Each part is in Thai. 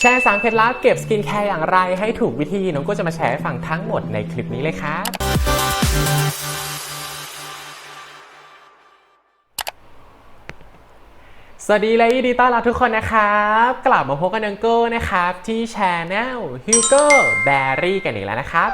แชร์สามเคล็ดลับเก็บสกินแคร์อย่างไรให้ถูกวิธีน้องก็จะมาแชร์ให้ฟังทั้งหมดในคลิปนี้เลยครับสวัสดีและยินดีต้อนรับทุกคนนะครับ กลับมาพบกันนังโก้นะครับ ที่ช anel Hugo Berry กันอีกแล้วนะครับ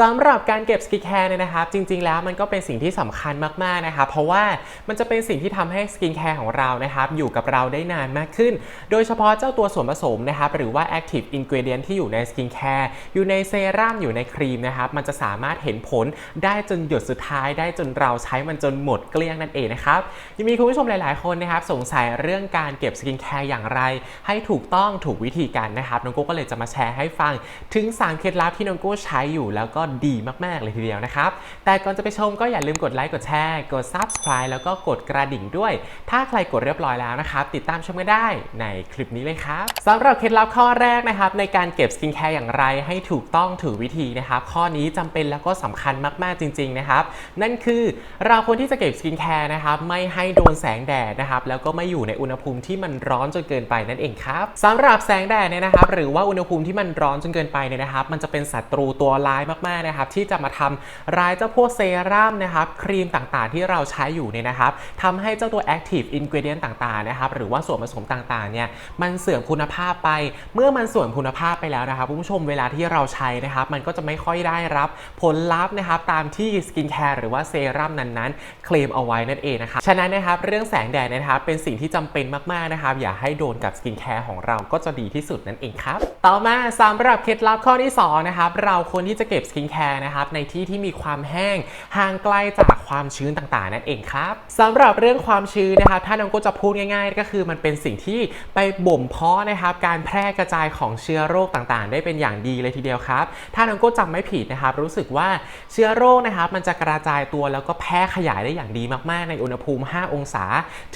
สำหรับการเก็บสกินแคร์เนี่ยนะครับจริง ๆ แล้วมันก็เป็นสิ่งที่สำคัญมากๆนะครับเพราะว่ามันจะเป็นสิ่งที่ทำให้สกินแคร์ของเรานะครับอยู่กับเราได้นานมากขึ้น โดยเฉพาะเจ้าตัวส่วนผสมนะครับหรือว่า active ingredient ที่อยู่ในสกินแคร์อยู่ในเซรั่มอยู่ในครีมนะครับมันจะสามารถเห็นผลได้จนหยดสุดท้ายได้จนเราใช้มันจนหมดเกลี้ยงนั่นเองนะครับยังมีคุณผู้ชมหลายๆ คนนะครับสงสัยเรื่องการเก็บสกินแคร์อย่างไร ให้ถูกต้องถูกวิธีกันนะครับน้องโก้ก็เลยจะมาแชร์ให้ฟัง ถึง3เคล็ดลับที่น้องโก้ใช้อยู่แล้วก็ดีมาก ๆ เลยทีเดียวนะครับ แต่ก่อนจะไปชมก็อย่าลืมกดไลค์กดแชร์ กด subscribe แล้วก็กดกระดิ่งด้วย ถ้าใครกดเรียบร้อยแล้วนะครับติดตามชมกันได้ในคลิปนี้เลยครับสำหรับเคล็ดลับข้อแรกนะครับในการเก็บสกินแคร์อย่างไรให้ถูกต้องถูกวิธีนะครับข้อนี้จำเป็นแล้วก็สำคัญมากๆจริง ๆ นะครับ นั่นคือเราควรที่จะเก็บสกินแคร์นะครับไม่ให้โดนแสงแดดนะครับแล้วก็ไม่อยู่ในอุณหภูมิที่มันร้อนจนเกินไปนั่นเองครับสำหรับแสงแดดเนี่ยนะครับ หรือว่าอุณหภูมิที่มันร้อนจนเกินไปเนี่ยนะครับ มันจะเป็นศัตรูตัวร้ายมากๆนะครับที่จะมาทำรายเจ้าพวกเซรั่มนะครับครีมต่างๆ ที่เราใช้อยู่เนี่ยนะครับทำให้เจ้าตัว active ingredient ต่างๆนะครับหรือว่าส่วนผสมต่างๆเนี่ยมันเสื่อมคุณภาพไป เมื่อมันเสื่อมคุณภาพไปแล้วนะครับคุณผู้ชมเวลาที่เราใช้นะครับมันก็จะไม่ค่อยได้รับผลลัพธ์นะครับตามที่สกินแคร์หรือว่าเซรั่มนั้นๆ เคลมเอาไว้นั่นเองนะครับฉะนั้นนะครับเรื่องแสงแดดนะครับเป็นสิ่งที่จำเป็นมากๆนะครับอย่าให้โดนกับสกินแคร์ของเราก็จะดีที่สุดนั่นเองครับต่อมาสำหรับเคล็ดลับข้อที่สองนะครับเราควรที่จะเก็บสกินแคร์นะครับในที่ที่มีความแห้งห่างไกลจากความชื้นต่างๆ นั่นเองครับสำหรับเรื่องความชื้นนะครับถ้าน้องก็จะพูดง่าย ๆ ก็คือมันเป็นสิ่งที่ไปบ่มเพาะนะครับการแพร่กระจายของเชื้อโรคต่างๆ ได้เป็นอย่างดีเลยทีเดียวครับถ้าน้องก็จำไม่ผิดนะครับรู้สึกว่าเชื้อโรคนะครับมันจะกระจายตัวแล้วก็แพร่ขยายได้อย่างดีมากๆ ในอุณหภูมิ 5 องศา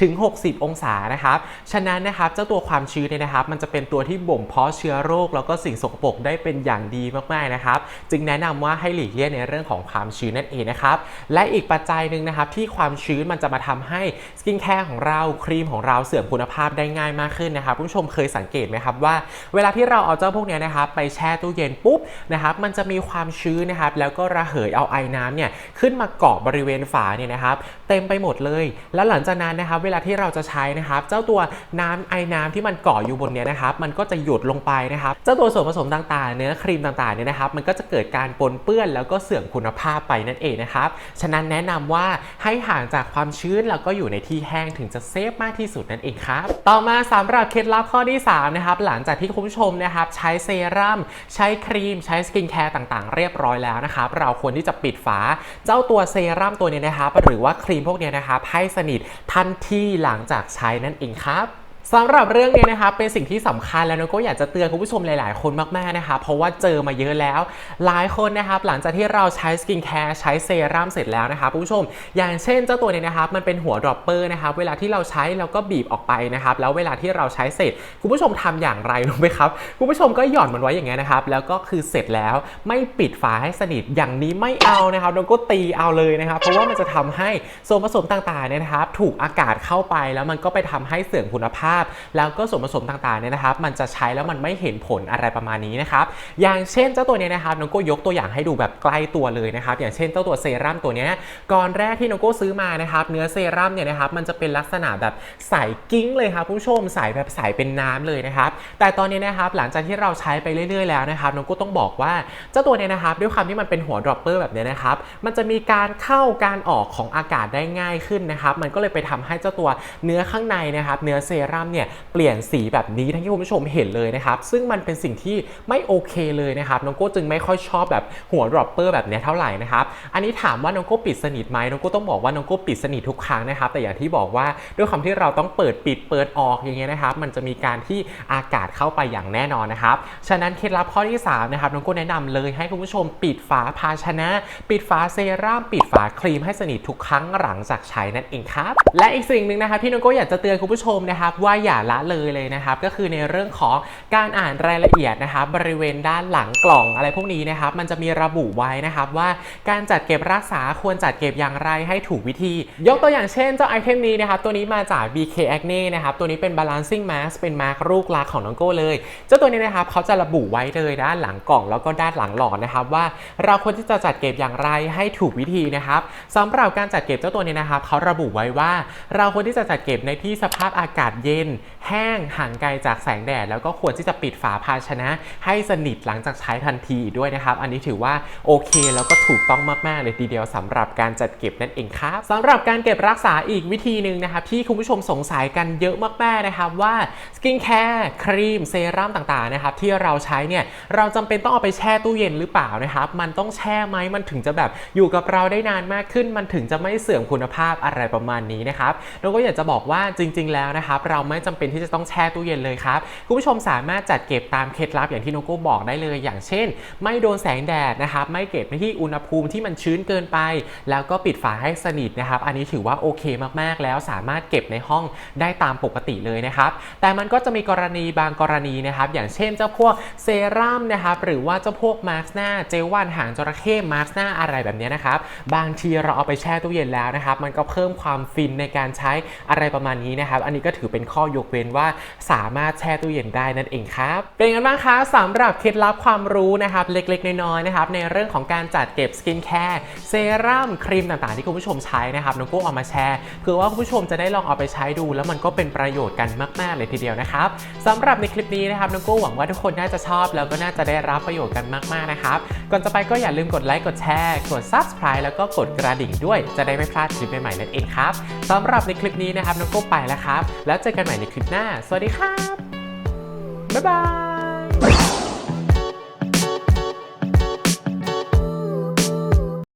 ถึง 60 องศานะครับฉะนั้นนะครับเจ้าตัวความชื้นเนี่ยนะครับ มันจะเป็นตัวที่บ่มเพาะเชื้อโรค แล้วก็สิ่งสกปรกได้เป็นอย่างดีมากๆนะครับ จึงแนะนำว่าให้หลีกเลี่ยงในเรื่องของความชื้นนั่นเองนะครับ และอีกปัจจัยหนึ่งนะครับที่ความชื้นมันจะมาทำให้สกินแคร์ของเราครีมของเราเสื่อมคุณภาพได้ง่ายมากขึ้นนะครับผู้ชมเคยสังเกตไหมครับว่า เวลาที่เราเอาเจ้าพวกนี้นะครับไปแช่ตู้เย็นปุ๊บนะครับมันจะมีความชื้นนะครับแล้วก็ระเหยเอาไอ้น้ำเนี่ยขึ้นมาเกาะบริเวณฝาเนี่ยนะครับเต็มไปหมดเลย แล้วหลังจากนั้นนะครับเวลาที่เราจะใช้นะครับเจ้าตัวน้ำไอ้น้ำที่มันเกาะอยู่บนเนี้ยนะครับมันก็จะหยดลงไปนะครับเจ้าตัวส่วนผสมต่างๆ เนื้อครีมต่างๆเนี่ยนะครับมันก็จะเกิดการปนเปื้อนแล้วก็เสื่อมคุณภาพไปนั่นเองนะครับ ฉะนั้นแนะนำว่าให้ห่างจากความชื้นแล้วก็อยู่ในที่แห้งถึงจะเซฟมากที่สุดนั่นเองครับ ต่อมาสำหรับเคล็ดลับข้อที่3นะครับหลังจากที่คุณผู้ชมนะครับใช้เซรั่มใช้ครีม ใช้สกินแคร์ต่างๆ เรียบร้อยแล้วนะครับเราควรที่จะปิดฝาเจ้าตัวเซรั่มตัวนี้นะครับหรือว่าครีมพวกนี้นะครับให้สนิททันทีหลังจากใช้นั่นเองครับ สำหรับเรื่องนี้นะครับเป็นสิ่งที่สำคัญแล้วนก็อยากจะเตือนคุณผู้ชมหลาย ๆ คนมาก ๆ นะคะ เพราะว่าเจอมาเยอะแล้ว หลายคนนะครับหลังจากที่เราใช้สกินแคร์ใช้เซรั่มเสร็จแล้วนะครับคุณผู้ชม อย่างเช่นเจ้าตัวนี้นะครับมันเป็นหัวดรอปเปอร์นะครับเวลาที่เราใช้เราก็บีบออกไปนะครับแล้วเวลาที่เราใช้เสร็จคุณผู้ชมทำอย่างไรรู้ไหมครับคุณผู้ชมก็หย่อนมันไว้อย่างเงี้ยนะครับแล้วก็คือเสร็จแล้วไม่ปิดฝาให้สนิทอย่างนี้ไม่เอานะครับนก็ตีเอาเลยนะครับเพราะว่ามันจะทำให้ส่วนผสมต่างๆเนี่ยนะครับถูกอากาศเข้าไปแล้วมันก็ไปทำให้เสื่อมคุณภาพแล้วก็ส่วนผสมต่างๆเนี่ยนะครับ มันจะใช้แล้วมันไม่เห็นผลอะไรประมาณนี้นะครับ อย่างเช่นเจ้าตัวเนี้ยนะครับน้องโก้ยกตัวอย่างให้ดูแบบใกล้ตัวเลยนะครับ อย่างเช่นเจ้าตัวเซรั่มตัวนี้ก่อนแรกที่น้องโก้ซื้อมานะครับ เนื้อเซรั่มเนี่ยนะครับ มันจะเป็นลักษณะแบบใสกิ้งเลยครับผู้ชมใสแบบใสเป็นน้ำเลยนะครับ แต่ตอนนี้นะครับหลังจากที่เราใช้ไปเรื่อย ๆ แล้วนะครับน้องโก้ต้องบอกว่าเจ้าตัวเนี้ยนะครับ ด้วยความที่มันเป็นหัวดรอปเปอร์แบบนี้นะครับ มันจะมีการเข้าการออกของอากาศได้ง่ายขึ้นนะครับ มันก็เลยไปทำให้เจ้าตัวเนื้อข้างในนะครับ เนื้อเซรั่มเนี่ยเปลี่ยนสีแบบนี้ทั้งที่คุณผู้ชมเห็นเลยนะครับซึ่งมันเป็นสิ่งที่ไม่โอเคเลยนะครับน้องโก้จึงไม่ค่อยชอบแบบหัวดรอปเปอร์แบบนี้เท่าไหร่นะครับอันนี้ถามว่าน้องโก้ปิดสนิทไหมน้องโก้ต้องบอกว่าน้องโก้ปิดสนิททุกครั้งนะครับแต่อย่างที่บอกว่าด้วยความที่เราต้องเปิดปิดเปิดออกอย่างเงี้ยนะครับมันจะมีการที่อากาศเข้าไปอย่างแน่นอนนะครับฉะนั้นเคล็ดลับข้อที่3นะครับน้องโก้แนะนำเลยให้คุณผู้ชมปิดฝาภาชนะ ปิดฝาเซรั่มปิดฝาครีมให้สนิททุกครั้งหลังจากใช้นั่นเองครับและอีกสิ่งหนึ่งนะครับที่น้องโก้อยากจะเตือนคุณผู้ชมนะครับว่าอย่าละเลยเลยนะครับ ก็คือในเรื่องของการอ่านรายละเอียดนะครับบริเวณด้านหลังกล่องอะไรพวกนี้นะครับ มันจะมีระบุไว้นะครับว่าการจัดเก็บรักษาควรจัดเก็บอย่างไรให้ถูกวิธี ยกตัวอย่างเช่นเจ้าไอเทมนี้นะครับตัวนี้มาจาก BK Acne นะครับตัวนี้เป็น balancing mask เป็นมาร์กลูกรักของน้องโก้เลย เจ้าตัวนี้นะครับเขาจะระบุไว้เลยด้านหลังกล่อง แล้วก็ด้านหลังหลอดนะครับว่าเราควรที่จะจัดเก็บอย่างไรให้ถูกวิธีนะครับสำหรับการจัดเก็บเจ้าตัวนี้นะครับเขาระบุไว้ว่า เราควรที่จะจัดเก็บในที่สภาพอากาศเย็นแห้งห่างไกลจากแสงแดด แล้วก็ควรที่จะปิดฝาภาชนะ ให้สนิทหลังจากใช้ทันทีด้วยนะครับ อันนี้ถือว่าโอเคแล้วก็ถูกต้องมากๆเลยทีเดียวสำหรับการจัดเก็บนั่นเองครับสำหรับการเก็บรักษาอีกวิธีหนึ่งนะครับที่คุณผู้ชมสงสัยกันเยอะมากๆนะครับว่าสกินแคร์ครีมเซรั่มต่างๆนะครับที่เราใช้เนี่ยเราจำเป็นต้องเอาไปแช่ตู้เย็นหรือเปล่านะครับมันต้องแช่ไหมมันถึงจะแบบอยู่กับเราได้นานมากขึ้น มันถึงจะไม่เสื่อมคุณภาพอะไรประมาณนี้นะครับเราก็อยากจะบอกว่าจริง ๆ แล้วนะครับเราไม่จำเป็นที่จะต้องแช่ตู้เย็นเลยครับคุณผู้ชมสามารถจัดเก็บตามเคล็ดลับอย่างที่โนโก้บอกได้เลย อย่างเช่น ไม่โดนแสงแดดนะครับไม่เก็บในที่อุณหภูมิที่มันชื้นเกินไป แล้วก็ปิดฝาให้สนิทนะครับ อันนี้ถือว่าโอเคมากๆแล้วสามารถเก็บในห้องได้ตามปกติเลยนะครับ แต่มันก็จะมีกรณีบางกรณีนะครับ อย่างเช่นเจ้าพวกเซรั่มนะครับหรือว่าเจ้าพวกมาร์กหน้าเจลว่านหางจระเข้มาร์กหน้าอะไรแบบนี้นะครับ บางทีเราเอาไปแช่ตู้เย็นแล้วนะครับ มันก็เพิ่มความฟินในการใช้อะไรประมาณนี้นะครับ อันนี้ก็ถือเป็นข้อยกเว้นว่าสามารถแช่ตู้เย็นได้นั่นเองครับ เป็นไงบ้างคะสำหรับเคล็ดลับความรู้นะครับเล็กๆ น้อยๆนะครับในเรื่องของการจัดเก็บสกินแคร์เซรั่มครีมต่างๆ ที่คุณผู้ชมใช้นะครับน้องกุ้งเอามาแชร์เพื่อว่าคุณผู้ชมจะได้ลองเอาไปใช้ดู แล้วมันก็เป็นประโยชน์กันมาก ๆ เลยทีเดียวนะครับสำหรับในคลิปนี้นะครับน้องกุ้งหวังว่าทุกคนน่าจะชอบ แล้วก็น่าจะได้รับประโยชน์กันมากๆนะครับก่อนจะไปก็อย่าลืมกดไลค์กดแชร์กด subscribe แล้วก็กดกระดิ่งด้วย จะได้ไม่พลาดคลิปใหม่ๆนั่นเองครับสำหรับในคลิปนี้นะครับน้องกุ้งไปแล้วครับแล้วเจอกันใหม่ในคลิปหน้า สวัสดีครับ บ๊ายบาย